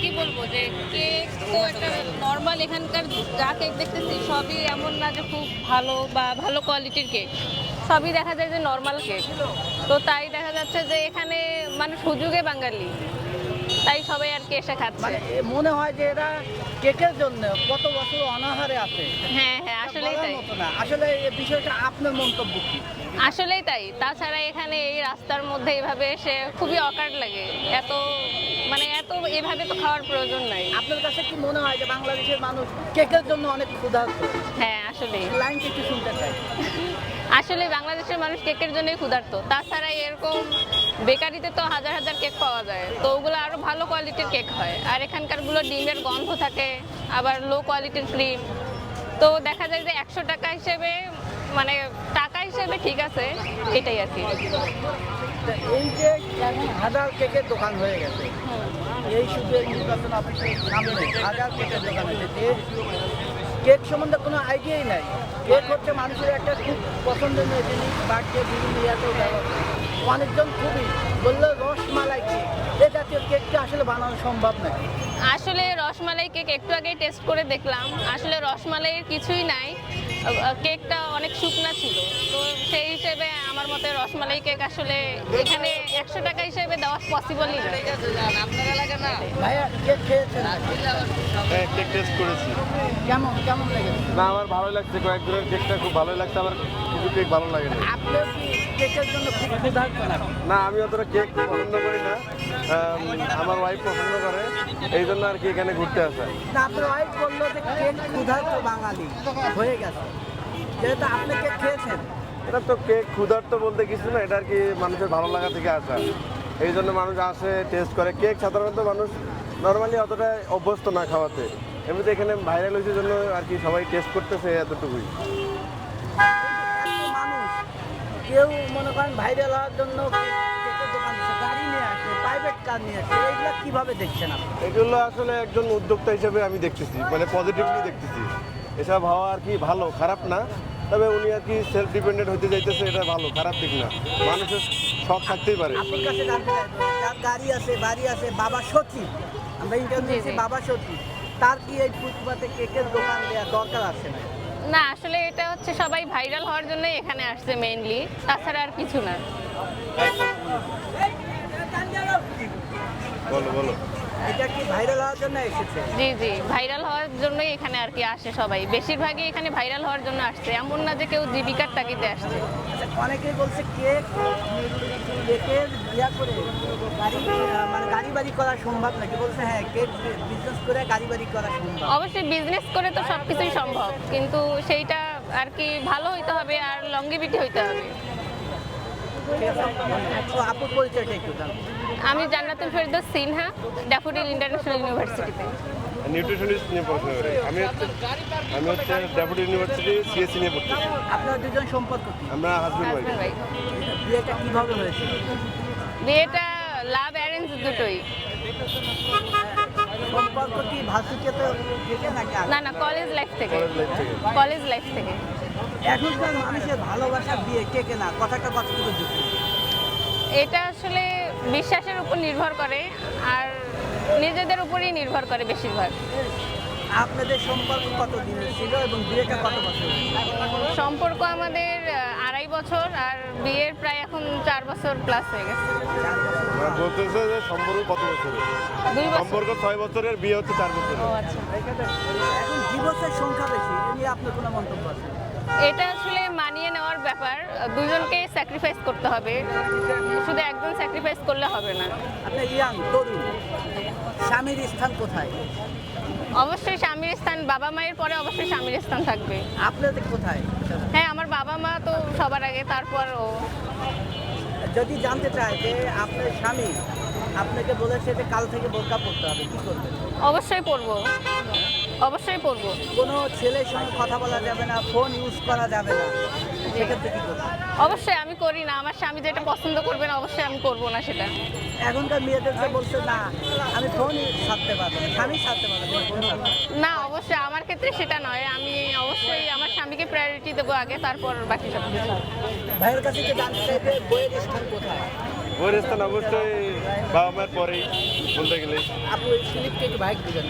কি বলব যে কেক তো একটা নর্মাল এখানকার যা কেক দেখতেছি সবই এমন না যে খুব ভালো বা ভালো কোয়ালিটির কেক সবই দেখা যায় যে নর্মাল কেক তো তাই দেখা যাচ্ছে যে এখানে মানে সুযোগে বাঙালি। তাই সবাই আর কি এসে খাচ্ছে। মানে মনে হয় যে এরা কেকের জন্য কত বছর অনাহারে আছে। হ্যাঁ হ্যাঁ আসলেই তাই। আসলে এই বিষয়টা আপনার মন্তব্য কি? আসলেই তাই। তাছাড়া এখানে এই রাস্তার মধ্যে এভাবে এসে খুবই অকার লাগে। এত এভাবে তো খাওয়ার প্রয়োজন নাই। আপনার কাছে কি মনে হয় যে বাংলাদেশের মানুষ কেকের জন্য অনেক ক্ষুধার্ত? হ্যাঁ আসলেই। লাইনটা একটু শুনতে চাই। আসলে বাংলাদেশের মানুষ কেকের জন্যই ক্ষুধার্ত। তাছাড়া এরকম বেকারিতে তো হাজার হাজার কেক পাওয়া যায়। তো ওগুলো আরও ভালো কোয়ালিটির কেক হয়। আর এখানকারগুলো ডিমের গন্ধ থাকে আবার লো কোয়ালিটির ক্রিম তো দেখা যায় যে একশো টাকা হিসেবে মানে টাকা হিসেবে ঠিক আছে এটাই আর কি। তো এই যে হাজার কেকের দোকান হয়ে গেছে, এই শুধু নির্বাচন হাজার কেকের দোকান কেক সম্বন্ধে কোনো আইডিয়াই নাই। কেক হচ্ছে মানুষের একটা খুব পছন্দনীয় জিনিস বার্থডে বিভিন্ন অনেকজন খুবই বলল, রসমালাই কেক। এ জাতীয় কেকটা আসলে বানানো সম্ভব নয় আসলে রসমালাই কেক একটু আগেই টেস্ট করে দেখলাম। আসলে রসমালাইয়ের কিছুই নাই। কেকটা অনেক শুকনা ছিল। তো সেই হিসেবে আমার মতে রসমালাই কেক আসলে এখানে একশো টাকা হিসেবে দেওয়া পসিবল না। খেয়েছেন? হ্যাঁ কেক টেস্ট করেছি। কেমন কেমন লেগেছে? না আমার ভালো লাগছে। কয়েকজনের কেকটা খুব ভালো লাগছে। আমার কিছু কেক ভালো লাগে না। কেকের জন্য খুব ক্ষুধার্ত না আমি অতটা কেক পছন্দ করি না। আমার ওয়াইফ পছন্দ করে এই জন্য আর কি এখানে ঘুরতে আসা। না আপনার ওয়াইফ বলল যে কেক ক্ষুধার্ত বাঙালি। হয়ে গেছে। যেহেতু আপনি কেক খেয়েছেন। এটা তো কেক ক্ষুধার্ত বলতে কিছু না এটা আর কি মানুষের ভালো লাগা থেকে আসা। এই জন্য মানুষ আসে টেস্ট করে। কেক সাধারণত মানুষ নর্মালি অতটা অভ্যস্ত না খাওয়াতে। এমনিতে এখানে ভাইরাল হয়েছে জন্য আর কি সবাই টেস্ট করতেছে এতটুকুই। কেউ মনে করেন ভাইরাল হওয়ার জন্য গাড়ি নিয়ে আসে প্রাইভেট কার নিয়ে আসে এইগুলা কীভাবে দেখছেন আপনি? এগুলো আসলে একজন উদ্যোক্তা হিসেবে আমি দেখতেছি মানে পজিটিভলি দেখতেছি। এসব হওয়া আর কি ভালো খারাপ না তবে উনি আর কি সেলফ ডিপেন্ডেন্ট হতে যাইতেছে এটা ভালো খারাপ দিক না। মানুষের শখ থাকতেই পারে। আপনার কাছে জানতে চাইব যার গাড়ি আছে বাড়ি আছে বাবা সচিব আমরা ইন্টারভিউ। বাবা তার কি এই ফুটপাতে কেকের দোকান দেওয়ার দরকার আছে না না, আসলে এটা হচ্ছে সবাই ভাইরাল হওয়ার জন্য এখানে আসছে মেইনলি তাছাড়া আর কিছু না। বলো বলো। এটা কি ভাইরাল হওয়ার জন্য এসেছে? জি জি ভাইরাল হওয়ার জন্যই এখানে আর কি আসে সবাই। বেশিরভাগই এখানে ভাইরাল হওয়ার জন্য আসছে। এমন না যে কেউ জীবিকার তাগিদে আসছে। আচ্ছা, অনেকেই বলছে কেক কেকের ইয়া করে গাড়ি মানে গাড়ি বাড়ি করা সম্ভব নাকি? বলছে হ্যাঁ কেক বিজনেস করে গাড়ি বাড়ি করা সম্ভব? অবশ্যই বিজনেস করে তো সব কিছুই সম্ভব। কিন্তু সেইটা আর কি ভালো হইতে হবে আর লঙ্গিবিটি হইতে হবে। আপুর পরিচয়টা একটু আমি জান্নাতুল ফেরদৌস সিনহা ড্যাফোডিল ইন্টারন্যাশনাল ইউনিভার্সিটিতে। নিউট্রিশনিস্ট নিয়ে পড়াশোনা করি। আমি হচ্ছে আমি হচ্ছে ডেপুটি ইউনিভার্সিটি সিএসসি নিয়ে পড়তেছি। আপনার দুজন সম্পর্ক কি? আমরা হাজবেন্ড ওয়াইফ। বিয়েটা কীভাবে হয়েছে? বিয়েটা লাভ অ্যারেঞ্জ দুটোই। সম্পর্ক কি ভাসুকে থেকে নাকি না না কলেজ লাইফ থেকে। কলেজ লাইফ থেকে। এখনকার মানুষের ভালোবাসা বিয়ে কে কে না? কথাটা কতটুকু যুক্ত? এটা আসলে বিশ্বাসের উপর নির্ভর করে আর নিজেদের উপরই নির্ভর করে বেশিরভাগ। আপনাদের সম্পর্ক কত দিনের ছিল এবং বিয়েটা কত বছর সম্পর্ক আমাদের আড়াই বছর আর বিয়ের প্রায় এখন চার বছর প্লাস হয়ে গেছে। মানে বলতেছে যে সম্পর্ক কত বছর। সম্পর্ক ছয় বছরের বিয়ে হচ্ছে চার বছরের। ও আচ্ছা। এখন ডিভোর্সের সংখ্যা বেশি এ নিয়ে আপনার কোনো মন্তব্য আছে? এটা আসলে মানিয়ে নেওয়ার ব্যাপার। দুজনকে স্যাক্রিফাইস করতে হবে। শুধু একজন স্যাক্রিফাইস করলে হবে না। আপনি ইয়াং তরুণ স্বামীর স্থান কোথায়? অবশ্যই স্বামীর স্থান বাবা মায়ের পরে অবশ্যই স্বামীর স্থান থাকবে। আপনাদের কোথায়? হ্যাঁ আমার বাবা মা তো সবার আগে তারপর ও। যদি জানতে চায় যে আপনার স্বামী আপনাকে বলেছে যে কাল থেকে বোরকা পড়তে হবে কি করবেন অবশ্যই পড়ব অবশ্যই পড়ব। কোনো ছেলের সঙ্গে কথা বলা যাবে না ফোন ইউজ করা যাবে না। সেক্ষেত্রে কি করবেন অবশ্যই আমি করি না আমার স্বামী যেটা পছন্দ করবে না অবশ্যই আমি করব না সেটা। এখনকার মেয়েদেরকে বলছে না আমি ফোন ছাড়তে পারব না স্বামী ছাড়তে পারব না না। অবশ্যই আমার ক্ষেত্রে সেটা নয় আমি অবশ্যই আমার স্বামীকে প্রায়োরিটি দেবো আগে তারপর বাকি সব কিছু। ভাইয়ের কাছে যে জানতে চাইবে বইয়ের স্থান কোথায়? বইয়ের স্থান অবশ্যই বাবা মায়ের পরেই বলতে গেলে। আপনি স্লিপকে একটু বাইক দিবেন